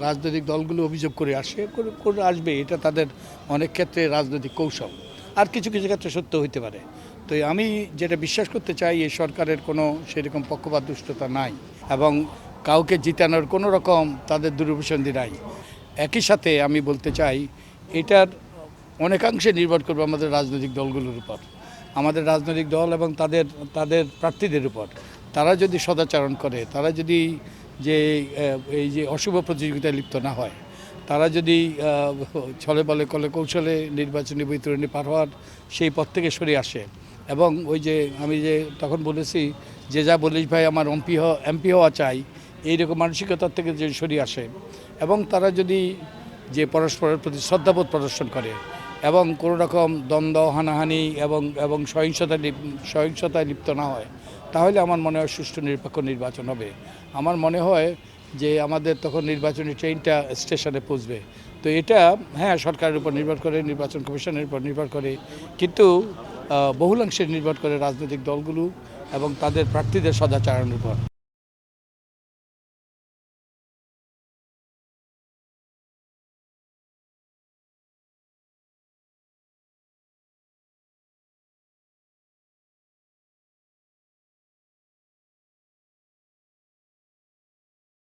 রাজনৈতিক দলগুলো অভিযোগ করে আসে, করে- আসবে, এটা তাদের অনেক ক্ষেত্রে রাজনৈতিক কৌশল। আর কিছু কিছু ক্ষেত্রে সত্য হইতে পারে। তো আমি যেটা বিশ্বাস করতে চাই, এই সরকারের কোনো সেরকম পক্ষপাত দুষ্টতা নাই এবং কাউকে জিতানোর কোনো রকম তাদের দুরভিসন্ধি নাই। একই সাথে আমি বলতে চাই, এটার অনেকাংশে নির্ভর করবে আমাদের রাজনৈতিক দলগুলোর উপর। আমাদের রাজনৈতিক দল এবং তাদের তাদের প্রার্থীদের উপর। তারা যদি সদাচরণ করে, তারা যদি যে এই যে অশুভ প্রতিযোগিতায় লিপ্ত না হয়, তারা যদি ছলে বলে কলে কৌশলে নির্বাচনী বৈতরণী পার হওয়ার সেই পথ থেকে সরে আসে। এবং ওই যে আমি যে তখন বলেছি যে যা বলিস ভাই আমার এমপি এমপি হওয়া চাই, এইরকম মানসিকতার থেকে যে সরিয়ে আসে, এবং তারা যদি যে পরস্পরের প্রতি শ্রদ্ধাবোধ প্রদর্শন করে এবং কোনো রকম দ্বন্দ্ব, হানাহানি এবং এবং সহিংসতা সহিংসতায় লিপ্ত না হয়, তাহলে আমার মনে হয় সুষ্ঠু নিরপেক্ষ নির্বাচন হবে। আমার মনে হয় যে আমাদের তখন নির্বাচনী ট্রেনটা স্টেশনে পৌঁছবে তো এটা হ্যাঁ সরকারের উপর নির্ভর করে, নির্বাচন কমিশনের উপর নির্ভর করে, কিন্তু বহুলাংশে নির্ভর করে রাজনৈতিক দলগুলো এবং তাদের প্রার্থীদের সদাচারণের উপর।